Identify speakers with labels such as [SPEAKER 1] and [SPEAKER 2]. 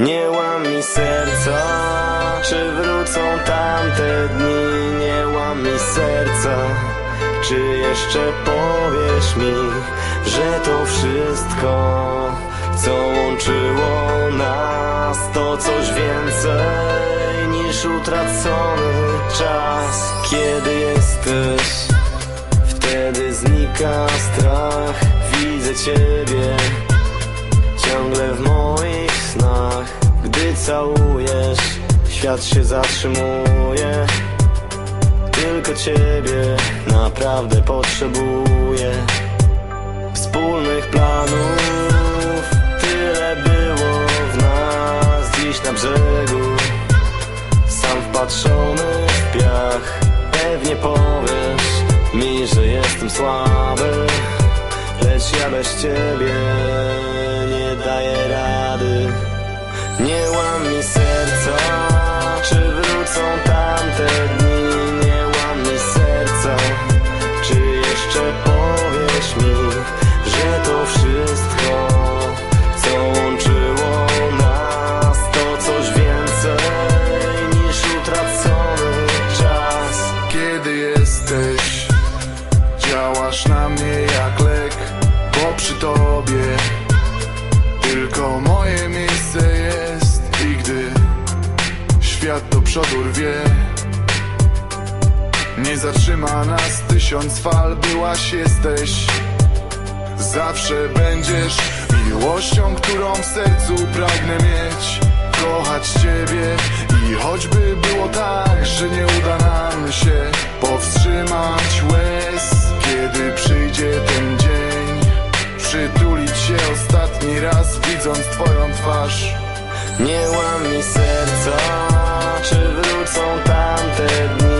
[SPEAKER 1] Nie łam mi serca, czy wrócą tamte dni? Nie łam mi serca, czy jeszcze powiesz mi, że to wszystko, co łączyło nas, to coś więcej niż utracony czas. Kiedy jesteś, wtedy znika strach, widzę ciebie ciągle w moich snach. Gdy całujesz, świat się zatrzymuje. Tylko ciebie naprawdę potrzebuję. Wspólnych planów Tyle było w nas Dziś na brzegu. Sam wpatrzony w piach Pewnie powiesz mi, że jestem słaby. Lecz ja bez ciebie Nie łam mi serca, czy wrócą tamte dni? Nie łam mi serca, czy jeszcze powiesz mi Że to wszystko, co łączyło nas To coś więcej niż utracony czas?
[SPEAKER 2] Kiedy jesteś, działasz na mnie jak lek, bo przy tobie tylko moje miejsce jest świat do przodu rwie, nie zatrzyma nas tysiąc fal, byłaś, jesteś, zawsze będziesz miłością, którą w sercu pragnę mieć. Kochać Ciebie i choćby było tak, że nie uda nam się powstrzymać łez, kiedy przyjdzie ten dzień, przytulić się ostatni raz, widząc Twoją twarz.
[SPEAKER 1] Nie łam mi serca, czy wrócą tamte